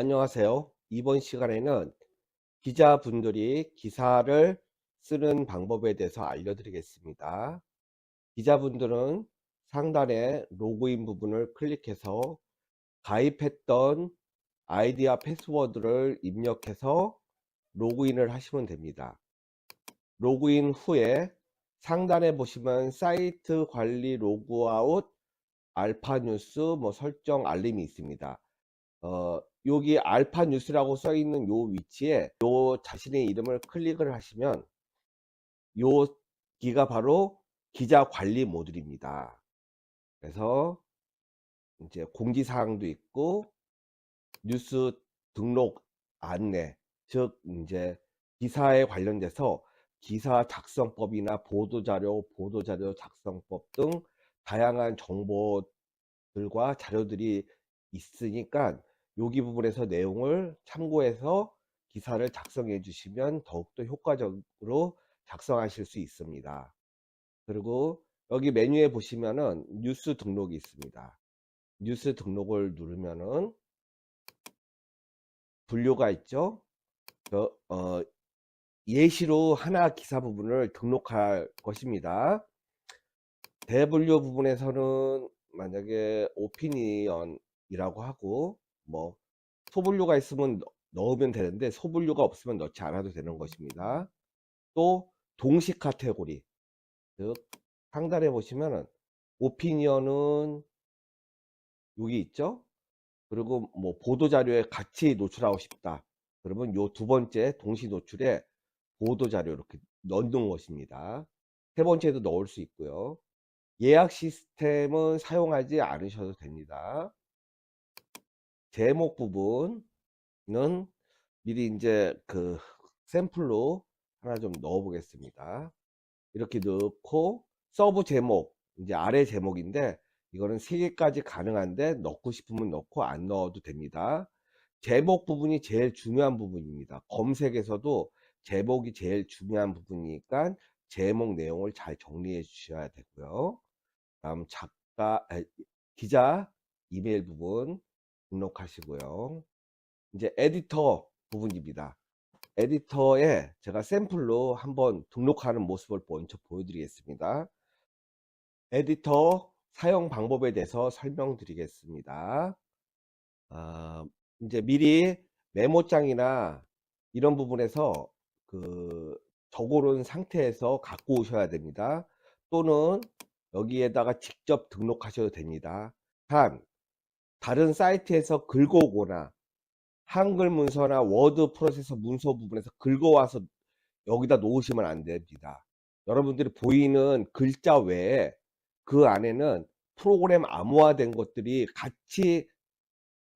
안녕하세요. 이번 시간에는 기자분들이 기사를 쓰는 방법에 대해서 알려드리겠습니다. 기자분들은 상단에 로그인 부분을 클릭해서 가입했던 아이디와 패스워드를 입력해서 로그인을 하시면 됩니다. 로그인 후에 상단에 보시면 사이트 관리 로그아웃 알파 뉴스 뭐 설정 알림이 있습니다. 어, 여기 알파 뉴스라고 써 있는 요 위치에 요 자신의 이름을 클릭을 하시면 여기가 바로 기자 관리 모듈입니다. 그래서 이제 공지 사항도 있고 뉴스 등록 안내 즉 이제 기사에 관련돼서 기사 작성법이나 보도자료, 보도자료 작성법 등 다양한 정보들과 자료들이 있으니까 여기 부분에서 내용을 참고해서 기사를 작성해 주시면 더욱더 효과적으로 작성하실 수 있습니다. 그리고 여기 메뉴에 보시면은 뉴스 등록이 있습니다. 뉴스 등록을 누르면은 분류가 있죠. 저, 어, 예시로 하나 기사 부분을 등록할 것입니다. 대분류 부분에서는 만약에 오피니언이라고 하고 뭐 소분류가 있으면 넣으면 되는데 소분류가 없으면 넣지 않아도 되는 것입니다. 또 동식 카테고리 즉 상단에 보시면은 오피니언은 여기 있죠. 그리고 뭐 보도 자료에 같이 노출하고 싶다. 그러면 요 두 번째 동시 노출에 보도 자료 이렇게 넣는 것입니다. 세 번째도 넣을 수 있고요. 예약 시스템은 사용하지 않으셔도 됩니다. 제목 부분은 미리 이제 그 샘플로 하나 좀 넣어 보겠습니다. 이렇게 넣고 서브 제목 이제 아래 제목인데 이거는 3개까지 가능한데 넣고 싶으면 넣고 안 넣어도 됩니다. 제목 부분이 제일 중요한 부분입니다. 검색에서도 제목이 제일 중요한 부분이니까 제목 내용을 잘 정리해 주셔야 되고요. 다음 작가, 기자 이메일 부분 등록하시고요. 이제 에디터 부분입니다. 에디터에 제가 샘플로 한번 등록하는 모습을 먼저 보여드리겠습니다. 에디터 사용 방법에 대해서 설명드리겠습니다. 아, 이제 미리 메모장이나 이런 부분에서 그 적어놓은 상태에서 갖고 오셔야 됩니다. 또는 여기에다가 직접 등록하셔도 됩니다. 단, 다른 사이트에서 긁어오거나 한글 문서나 워드 프로세서 문서 부분에서 긁어와서 여기다 놓으시면 안 됩니다. 여러분들이 보이는 글자 외에 그 안에는 프로그램 암호화된 것들이 같이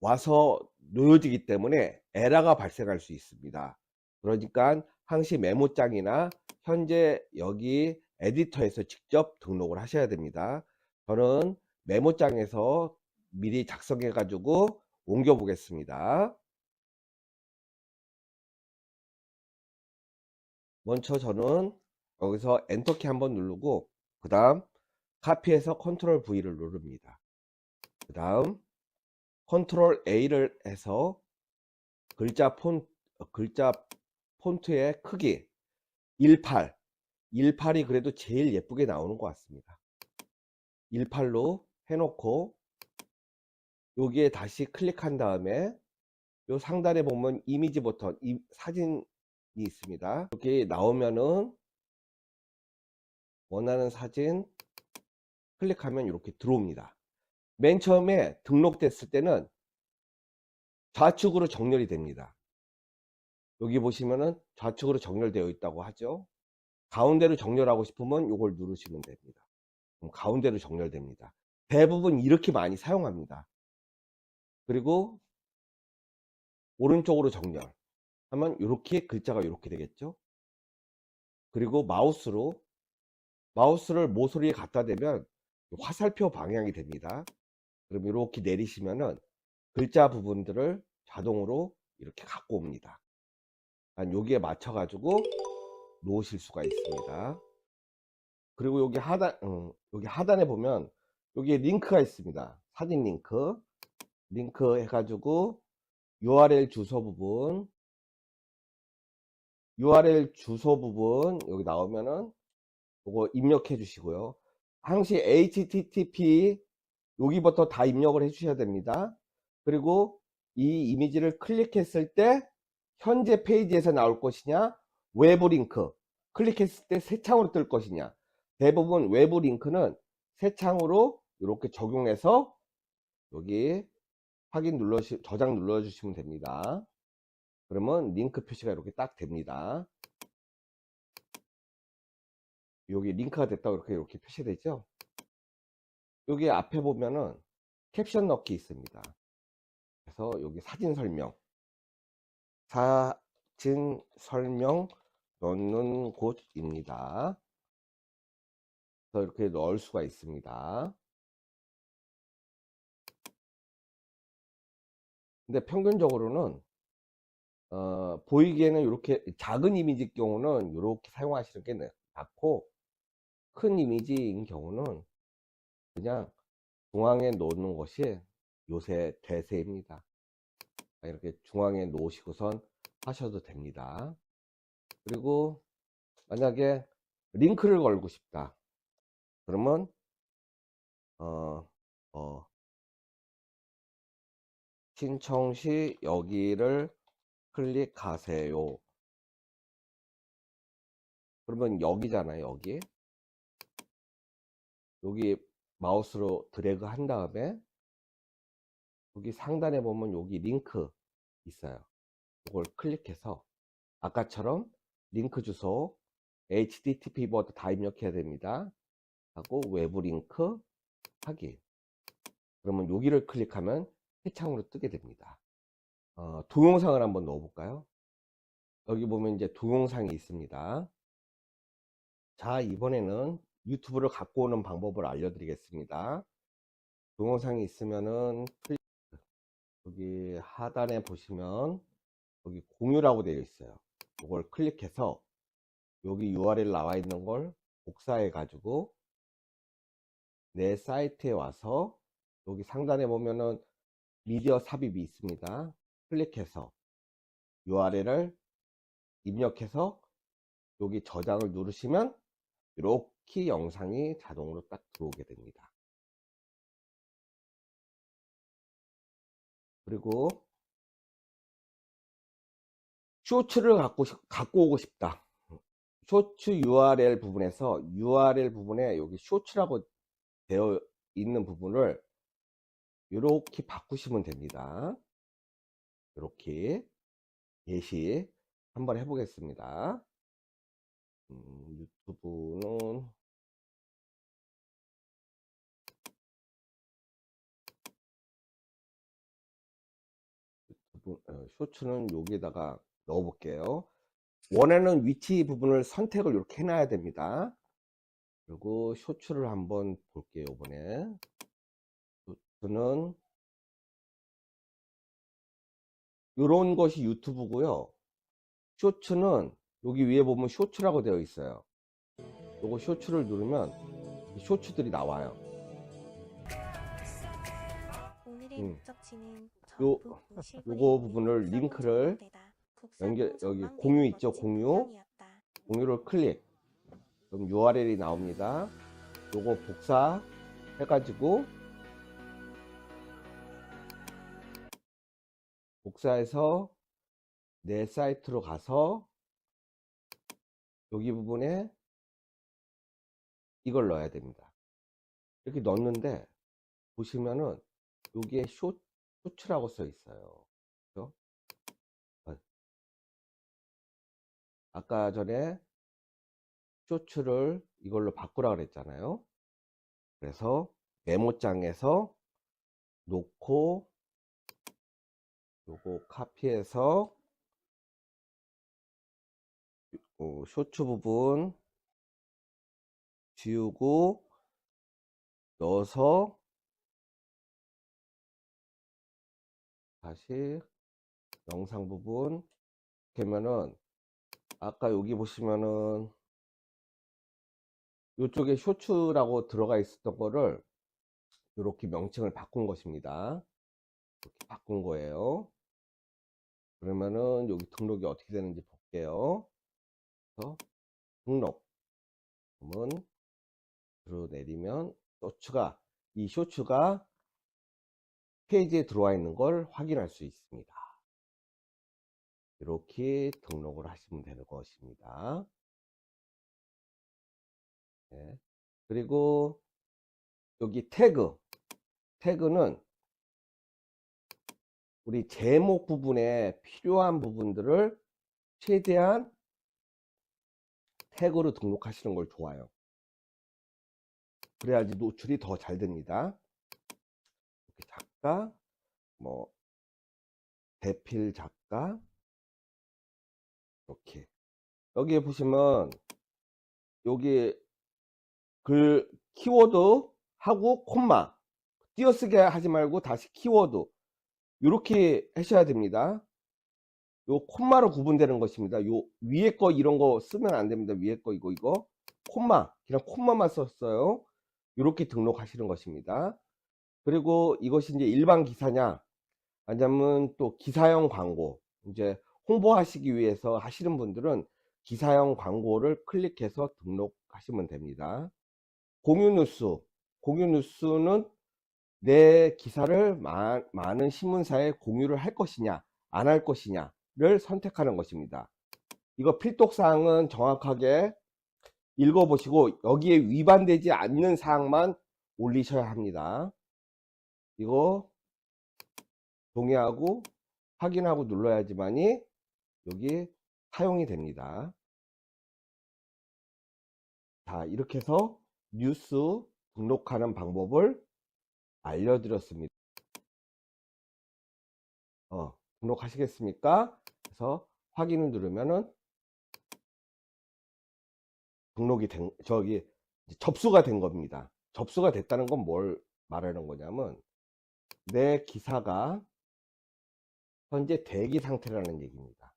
와서 놓여지기 때문에 에러가 발생할 수 있습니다. 그러니까 항시 메모장이나 현재 여기 에디터에서 직접 등록을 하셔야 됩니다. 저는 메모장에서 미리 작성해 가지고 옮겨 보겠습니다. 먼저 저는 여기서 엔터키 한번 누르고 그 다음 카피해서 컨트롤 V를 누릅니다. 그 다음 컨트롤 A를 해서 글자 폰 글자 폰트의 크기 18 18이 그래도 제일 예쁘게 나오는 것 같습니다. 18로 해놓고 여기에 다시 클릭한 다음에 요 상단에 보면 이미지 버튼 이 사진이 있습니다. 여기 나오면은 원하는 사진 클릭하면 이렇게 들어옵니다. 맨 처음에 등록됐을 때는 좌측으로 정렬이 됩니다. 여기 보시면은 좌측으로 정렬되어 있다고 하죠. 가운데로 정렬하고 싶으면 이걸 누르시면 됩니다. 가운데로 정렬됩니다. 대부분 이렇게 많이 사용합니다. 그리고 오른쪽으로 정렬 하면 이렇게 글자가 이렇게 되겠죠. 그리고 마우스로 마우스를 모서리에 갖다 대면 화살표 방향이 됩니다. 그럼 이렇게 내리시면은 글자 부분들을 자동으로 이렇게 갖고 옵니다. 여기에 맞춰 가지고 놓으실 수가 있습니다. 그리고 여기 하단 음, 여기 하단에 보면 여기에 링크가 있습니다. 사진 링크 링크 해가지고 URL 주소 부분 URL 주소 부분 여기 나오면은 이거 입력해 주시고요. 항시 HTTP 여기부터 다 입력을 해 주셔야 됩니다. 그리고 이 이미지를 클릭했을 때 현재 페이지에서 나올 것이냐 외부 링크 클릭했을 때 새 창으로 뜰 것이냐 대부분 외부 링크는 새 창으로 이렇게 적용해서 여기 확인 눌러 저장 눌러 주시면 됩니다. 그러면 링크 표시가 이렇게 딱 됩니다. 여기 링크가 됐다고 이렇게 이렇게 표시되죠? 여기 앞에 보면은 캡션 넣기 있습니다. 그래서 여기 사진 설명 사진 설명 넣는 곳입니다. 그래서 이렇게 넣을 수가 있습니다. 근데 평균적으로는 어, 보이기에는 이렇게 작은 이미지 경우는 이렇게 사용하시는 게 낫고 큰 이미지인 경우는 그냥 중앙에 놓는 것이 요새 대세입니다. 이렇게 중앙에 놓으시고선 하셔도 됩니다. 그리고 만약에 링크를 걸고 싶다. 그러면 어, 어, 신청 시 여기를 클릭하세요. 그러면 여기잖아요, 여기. 여기 마우스로 드래그 한 다음에 여기 상단에 보면 여기 링크 있어요. 이걸 클릭해서 아까처럼 링크 주소 http 버드 다 입력해야 됩니다. 하고 외부 링크 확인. 그러면 여기를 클릭하면 해창으로 뜨게 됩니다. 어, 동영상을 한번 넣어볼까요? 여기 보면 이제 동영상이 있습니다. 자, 이번에는 유튜브를 갖고 오는 방법을 알려드리겠습니다. 동영상이 있으면은 여기 하단에 보시면 여기 공유라고 되어 있어요. 이걸 클릭해서 여기 URL 나와 있는 걸 복사해 가지고 내 사이트에 와서 여기 상단에 보면은 미디어 삽입이 있습니다. 클릭해서 URL을 입력해서 여기 저장을 누르시면 이렇게 영상이 자동으로 딱 들어오게 됩니다. 그리고 쇼츠를 갖고, 싶- 갖고 오고 싶다. 쇼츠 URL 부분에서 URL 부분에 여기 쇼츠라고 되어 있는 부분을 이렇게 바꾸시면 됩니다. 이렇게 예시 한번 해보겠습니다. 음, 유튜브는 유튜브, 어, 쇼츠는 여기다가 넣어 볼게요. 원하는 위치 부분을 선택을 이렇게 해놔야 됩니다. 그리고 쇼츠를 한번 볼게요, 이번에. 쇼츠는 이런 것이 유튜브고요. 쇼츠는 여기 위에 보면 쇼츠라고 되어 있어요. 요거 쇼츠를 누르면 쇼츠들이 나와요. 오늘의 음. 목적지는 요- 요거 부분을 링크를 연결- 여기 공유 있죠, 공유? 공유를 클릭. 그럼 URL이 나옵니다. 요거 복사 해가지고 복사해서 내 사이트로 가서 여기 부분에 이걸 넣어야 됩니다. 이렇게 넣는데 보시면은 여기에 쇼, 쇼츠라고 써 있어요. 어. 아까 전에 쇼츠를 이걸로 바꾸라 그랬잖아요. 그래서 메모장에서 놓고 요거 카피해서 어, 쇼츠 부분 지우고 넣어서 다시 영상 부분 되면은 아까 여기 보시면은 이쪽에 쇼츠라고 들어가 있었던 거를 이렇게 명칭을 바꾼 것입니다. 이렇게 바꾼 거예요. 그러면은 여기 등록이 어떻게 되는지 볼게요. 그래서 등록. 그러면 들어 내리면 쇼츠가 이 쇼츠가 페이지에 들어와 있는 걸 확인할 수 있습니다. 이렇게 등록을 하시면 되는 것입니다. 네. 그리고 여기 태그 태그는 우리 제목 부분에 필요한 부분들을 최대한 태그로 등록하시는 걸 좋아요. 그래야지 노출이 더 잘 됩니다. 작가, 뭐, 대필 작가, 이렇게. 여기에 보시면, 여기 글, 키워드 하고 콤마. 띄어쓰기 하지 말고 다시 키워드. 이렇게 하셔야 됩니다. 요 콤마로 구분되는 것입니다. 요 위에 거 이런 거 쓰면 안 됩니다. 위에 거 이거 이거 콤마 그냥 콤마만 썼어요. 이렇게 등록하시는 것입니다. 그리고 이것이 이제 일반 기사냐 아니면 또 기사형 광고 이제 홍보하시기 위해서 하시는 분들은 기사형 광고를 클릭해서 등록하시면 됩니다. 공유 뉴스 공유 뉴스는 내 기사를 마- 많은 신문사에 공유를 할 것이냐 안 할 것이냐를 선택하는 것입니다. 이거 필독사항은 정확하게 읽어보시고 여기에 위반되지 않는 사항만 올리셔야 합니다. 이거 동의하고 확인하고 눌러야지만이 여기 사용이 됩니다. 자, 이렇게 해서 뉴스 등록하는 방법을 알려드렸습니다. 어, 등록하시겠습니까? 그래서 확인을 누르면은 등록이 된, 저기, 접수가 된 겁니다. 접수가 됐다는 건 뭘 말하는 거냐면, 내 기사가 현재 대기 상태라는 얘기입니다.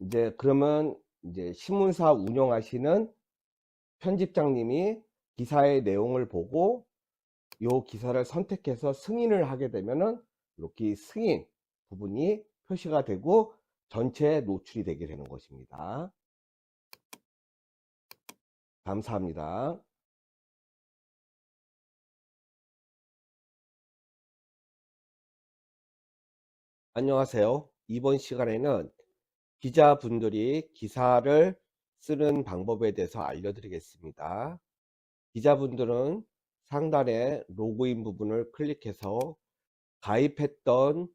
이제 그러면 이제 신문사 운영하시는 편집장님이 기사의 내용을 보고 요 기사를 선택해서 승인을 하게 되면은 이렇게 승인 부분이 표시가 되고 전체에 노출이 되게 되는 것입니다. 감사합니다. 안녕하세요. 이번 시간에는 기자분들이 기사를 쓰는 방법에 대해서 알려드리겠습니다. 기자분들은 상단에 로그인 부분을 클릭해서 가입했던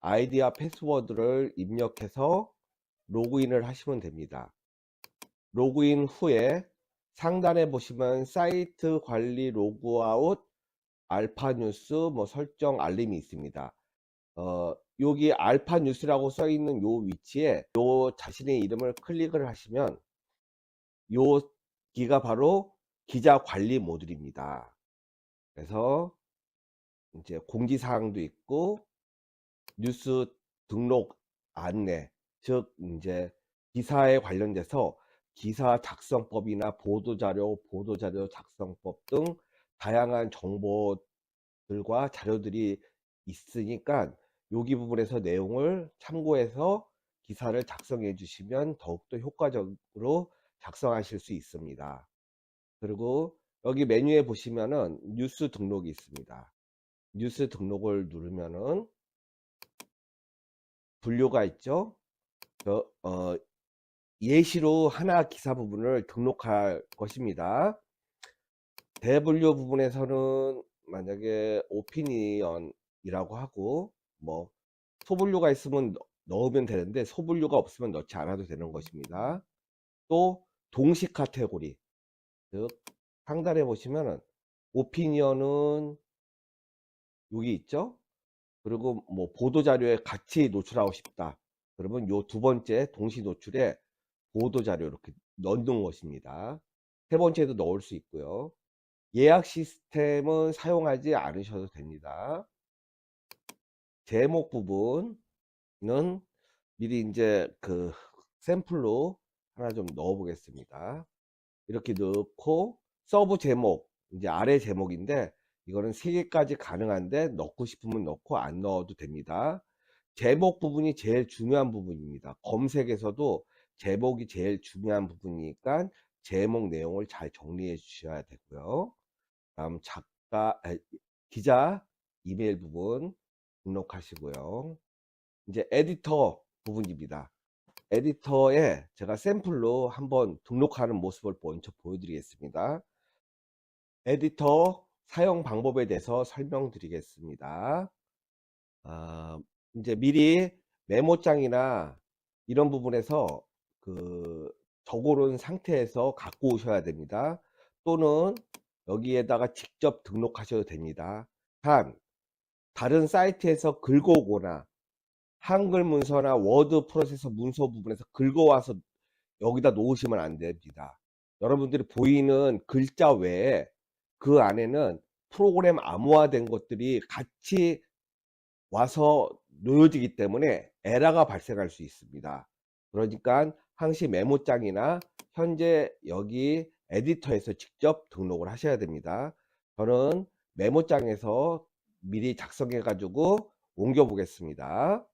아이디와 패스워드를 입력해서 로그인을 하시면 됩니다. 로그인 후에 상단에 보시면 사이트 관리 로그아웃 알파 뉴스 뭐 설정 알림이 있습니다. 어, 여기 알파 뉴스라고 써 있는 요 위치에 요 자신의 이름을 클릭을 하시면 여기가 바로 기자 관리 모듈입니다. 그래서 이제 공지사항도 있고 뉴스 등록 안내 즉 이제 기사에 관련돼서 기사 작성법이나 보도자료, 보도자료 작성법 등 다양한 정보들과 자료들이 있으니까 여기 부분에서 내용을 참고해서 기사를 작성해 주시면 더욱더 효과적으로 작성하실 수 있습니다. 그리고 여기 메뉴에 보시면은 뉴스 등록이 있습니다. 뉴스 등록을 누르면은 분류가 있죠. 저, 어, 예시로 하나 기사 부분을 등록할 것입니다. 대분류 부분에서는 만약에 오피니언이라고 하고 뭐 소분류가 있으면 넣- 넣으면 되는데 소분류가 없으면 넣지 않아도 되는 것입니다. 또 동식 카테고리 즉 상단에 보시면은 오피니언은 여기 있죠. 그리고 뭐 보도 자료에 같이 노출하고 싶다. 그러면 요 두 번째 동시 노출에 보도 자료 이렇게 넣는 것입니다. 세 번째도 넣을 수 있고요. 예약 시스템은 사용하지 않으셔도 됩니다. 제목 부분은 미리 이제 그 샘플로 하나 좀 넣어 보겠습니다. 이렇게 넣고 서브 제목 이제 아래 제목인데 이거는 세 개까지 가능한데 넣고 싶으면 넣고 안 넣어도 됩니다. 제목 부분이 제일 중요한 부분입니다. 검색에서도 제목이 제일 중요한 부분이니까 제목 내용을 잘 정리해 주셔야 되고요. 다음 작가, 아, 기자 이메일 부분 등록하시고요. 이제 에디터 부분입니다. 에디터에 제가 샘플로 한번 등록하는 모습을 먼저 보여드리겠습니다. 에디터 사용 방법에 대해서 설명드리겠습니다. 아, 이제 미리 메모장이나 이런 부분에서 그 적어놓은 상태에서 갖고 오셔야 됩니다. 또는 여기에다가 직접 등록하셔도 됩니다. 단, 다른 사이트에서 긁어오거나 한글 문서나 워드 프로세서 문서 부분에서 긁어와서 여기다 놓으시면 안 됩니다. 여러분들이 보이는 글자 외에 그 안에는 프로그램 암호화된 것들이 같이 와서 놓여지기 때문에 에러가 발생할 수 있습니다. 그러니까 항시 메모장이나 현재 여기 에디터에서 직접 등록을 하셔야 됩니다. 저는 메모장에서 미리 작성해 가지고 옮겨 보겠습니다.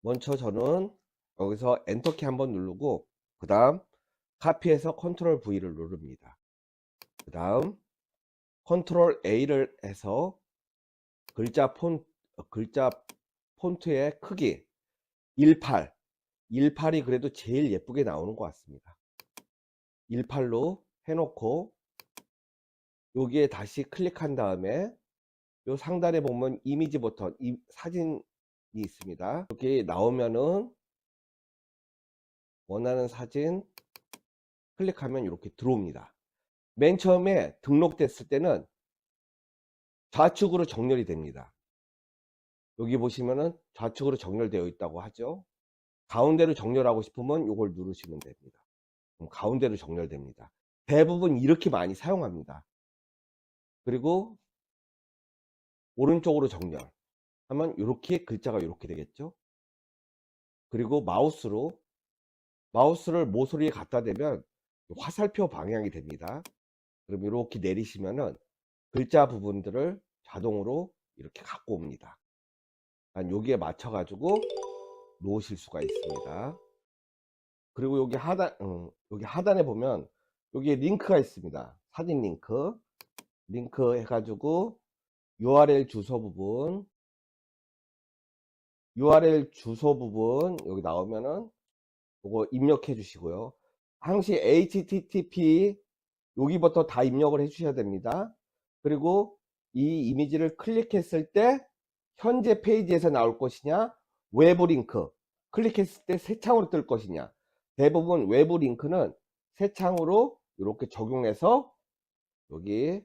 먼저 저는 여기서 엔터키 한번 누르고 그 다음 카피해서 컨트롤 V를 누릅니다. 그 다음 컨트롤 A를 해서 글자 폰 어, 글자 폰트의 크기 18 18이 그래도 제일 예쁘게 나오는 것 같습니다. 18로 해놓고 여기에 다시 클릭한 다음에 요 상단에 보면 이미지 버튼 이 사진이 있습니다. 이렇게 나오면은 원하는 사진 클릭하면 이렇게 들어옵니다. 맨 처음에 등록됐을 때는 좌측으로 정렬이 됩니다. 여기 보시면은 좌측으로 정렬되어 있다고 하죠. 가운데로 정렬하고 싶으면 이걸 누르시면 됩니다. 그럼 가운데로 정렬됩니다. 대부분 이렇게 많이 사용합니다. 그리고 오른쪽으로 정렬 하면 이렇게 글자가 이렇게 되겠죠. 그리고 마우스로 마우스를 모서리에 갖다 대면 화살표 방향이 됩니다. 그럼 이렇게 내리시면은 글자 부분들을 자동으로 이렇게 갖고 옵니다. 한 여기에 맞춰 가지고 놓으실 수가 있습니다. 그리고 여기 하단 음, 여기 하단에 보면 여기에 링크가 있습니다. 사진 링크 링크 해가지고 URL 주소 부분 URL 주소 부분 여기 나오면은 이거 입력해 주시고요. 항시 HTTP 여기부터 다 입력을 해 주셔야 됩니다. 그리고 이 이미지를 클릭했을 때 현재 페이지에서 나올 것이냐 외부 링크 클릭했을 때 새 창으로 뜰 것이냐 대부분 외부 링크는 새 창으로 이렇게 적용해서 여기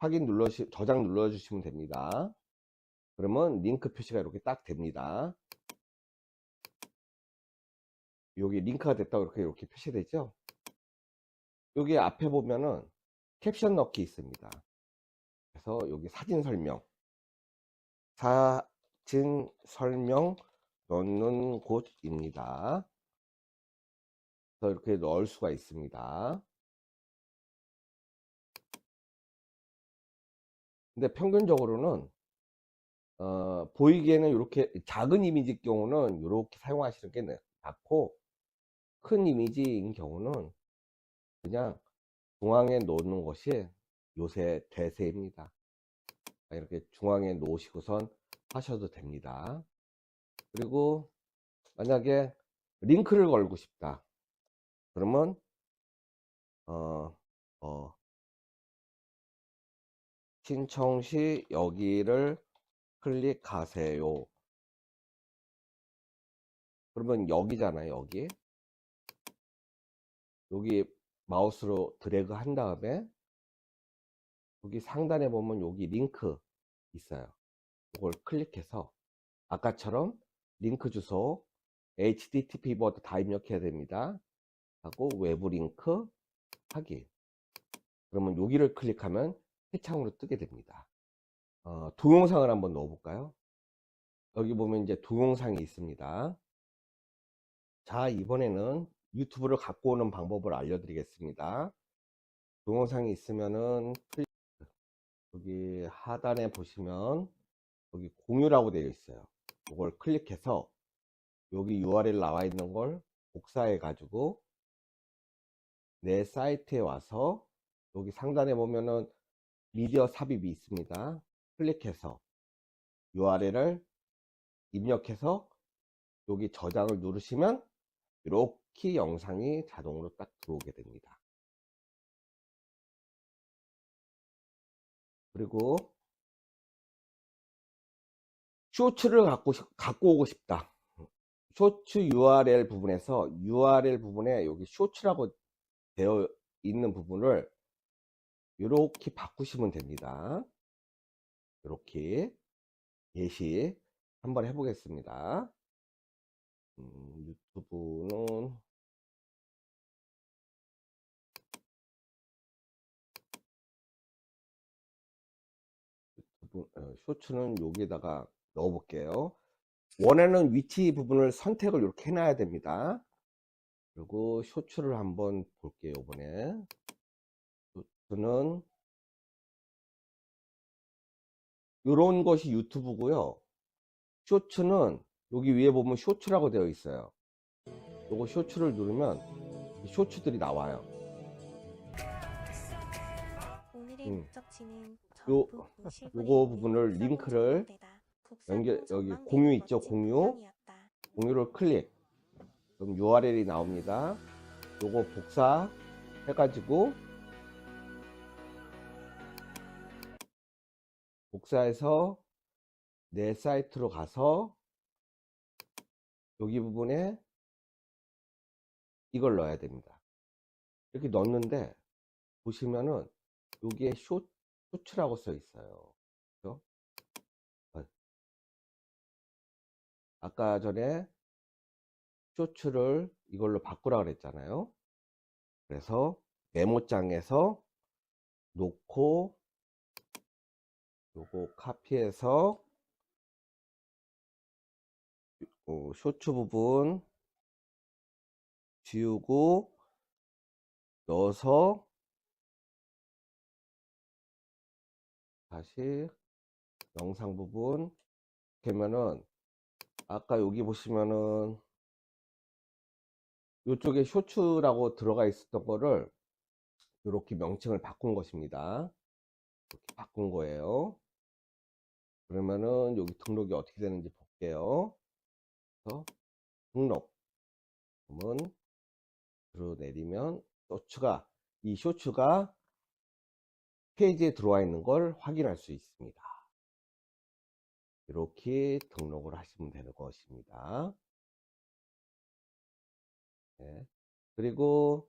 확인 눌러 저장 눌러 주시면 됩니다. 그러면 링크 표시가 이렇게 딱 됩니다. 여기 링크가 됐다고 이렇게 이렇게 표시되죠? 여기 앞에 보면은 캡션 넣기 있습니다. 그래서 여기 사진 설명 사진 설명 넣는 곳입니다. 그래서 이렇게 넣을 수가 있습니다. 근데 평균적으로는 어, 보이기에는 이렇게 작은 이미지 경우는 이렇게 사용하시는 게 낫고 큰 이미지인 경우는 그냥 중앙에 놓는 것이 요새 대세입니다. 이렇게 중앙에 놓으시고선 하셔도 됩니다. 그리고 만약에 링크를 걸고 싶다. 그러면 어, 어, 신청 시 여기를 클릭하세요. 그러면 여기잖아요, 여기. 여기 마우스로 드래그 한 다음에 여기 상단에 보면 여기 링크 있어요. 이걸 클릭해서 아까처럼 링크 주소 http 버드 다 입력해야 됩니다. 하고 외부 링크 하기. 그러면 여기를 클릭하면 새 창으로 뜨게 됩니다. 어, 동영상을 한번 넣어볼까요? 여기 보면 이제 동영상이 있습니다. 자, 이번에는 유튜브를 갖고 오는 방법을 알려드리겠습니다. 동영상이 있으면은 여기 하단에 보시면 여기 공유라고 되어 있어요. 이걸 클릭해서 여기 URL 나와 있는 걸 복사해 가지고 내 사이트에 와서 여기 상단에 보면은 미디어 삽입이 있습니다. 클릭해서 URL을 입력해서 여기 저장을 누르시면 이렇게 영상이 자동으로 딱 들어오게 됩니다. 그리고 쇼츠를 갖고, 싶- 갖고 오고 싶다. 쇼츠 URL 부분에서 URL 부분에 여기 쇼츠라고 되어 있는 부분을 이렇게 바꾸시면 됩니다. 이렇게 예시 한번 해보겠습니다. 음, 유튜브는 유튜브, 어, 쇼츠는 여기다가 넣어 볼게요. 원하는 위치 부분을 선택을 이렇게 해놔야 됩니다. 그리고 쇼츠를 한번 볼게요, 이번에. 쇼츠는 이런 것이 유튜브고요. 쇼츠는 여기 위에 보면 쇼츠라고 되어 있어요. 요거 쇼츠를 누르면 이 쇼츠들이 나와요. 오늘의 음. 목적지는 요- 요거 부분을 링크를 연결- 여기 공유 있죠, 공유? 공유를 클릭. 그럼 URL이 나옵니다. 요거 복사 해가지고 복사해서 내 사이트로 가서 여기 부분에 이걸 넣어야 됩니다. 이렇게 넣었는데 보시면은 여기에 쇼, 쇼츠라고 써 있어요. 어. 아까 전에 쇼츠를 이걸로 바꾸라 그랬잖아요. 그래서 메모장에서 놓고 요거 카피해서 어, 쇼츠 부분 지우고 넣어서 다시 영상 부분 그러면은 아까 여기 보시면은 이쪽에 쇼츠라고 들어가 있었던 거를 이렇게 명칭을 바꾼 것입니다. 이렇게 바꾼 거예요. 그러면은 여기 등록이 어떻게 되는지 볼게요. 등록. 그러면 들어 내리면 쇼츠가 이 쇼츠가 페이지에 들어와 있는 걸 확인할 수 있습니다. 이렇게 등록을 하시면 되는 것입니다. 네. 그리고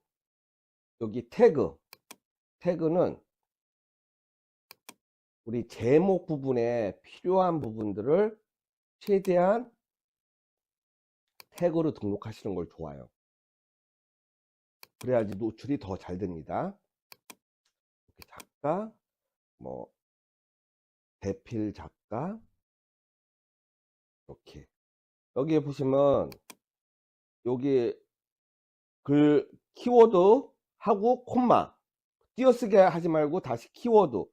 여기 태그 태그는 우리 제목 부분에 필요한 부분들을 최대한 태그로 등록하시는 걸 좋아요. 그래야지 노출이 더 잘 됩니다. 이렇게 작가, 뭐 대필 작가 이렇게 여기에 보시면 여기 글 키워드 하고 콤마 띄어쓰기 하지 말고 다시 키워드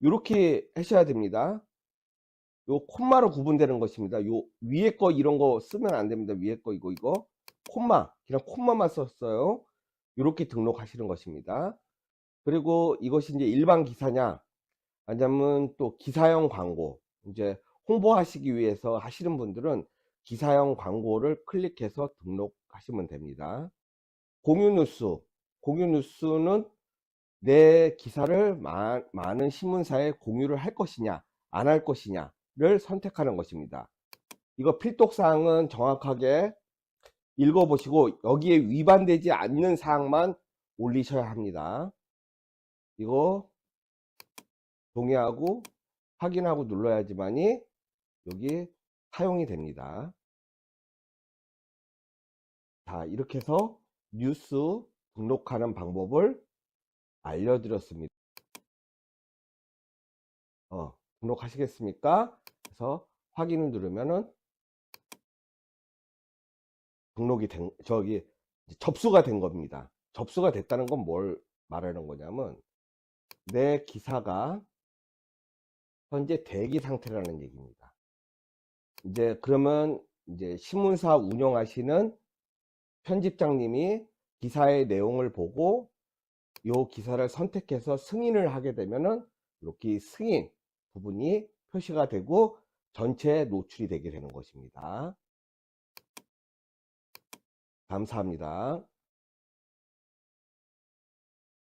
이렇게 하셔야 됩니다. 요 콤마로 구분되는 것입니다. 요 위에 거 이런 거 쓰면 안 됩니다. 위에 거 이거 이거 콤마 그냥 콤마만 썼어요. 이렇게 등록하시는 것입니다. 그리고 이것이 이제 일반 기사냐 아니면 또 기사형 광고 이제 홍보하시기 위해서 하시는 분들은 기사형 광고를 클릭해서 등록하시면 됩니다. 공유 뉴스 공유 뉴스는 내 기사를 마- 많은 신문사에 공유를 할 것이냐 안 할 것이냐 를 선택하는 것입니다. 이거 필독사항은 정확하게 읽어보시고 여기에 위반되지 않는 사항만 올리셔야 합니다. 이거 동의하고 확인하고 눌러야지만이 여기 사용이 됩니다. 자, 이렇게 해서 뉴스 등록하는 방법을 알려드렸습니다. 어, 등록하시겠습니까? 그래서 확인을 누르면은 등록이 된 저기 접수가 된 겁니다. 접수가 됐다는 건 뭘 말하는 거냐면 내 기사가 현재 대기 상태라는 얘기입니다. 이제 그러면 이제 신문사 운영하시는 편집장님이 기사의 내용을 보고 요 기사를 선택해서 승인을 하게 되면은 이렇게 승인 부분이 표시가 되고 전체에 노출이 되게 되는 것입니다. 감사합니다.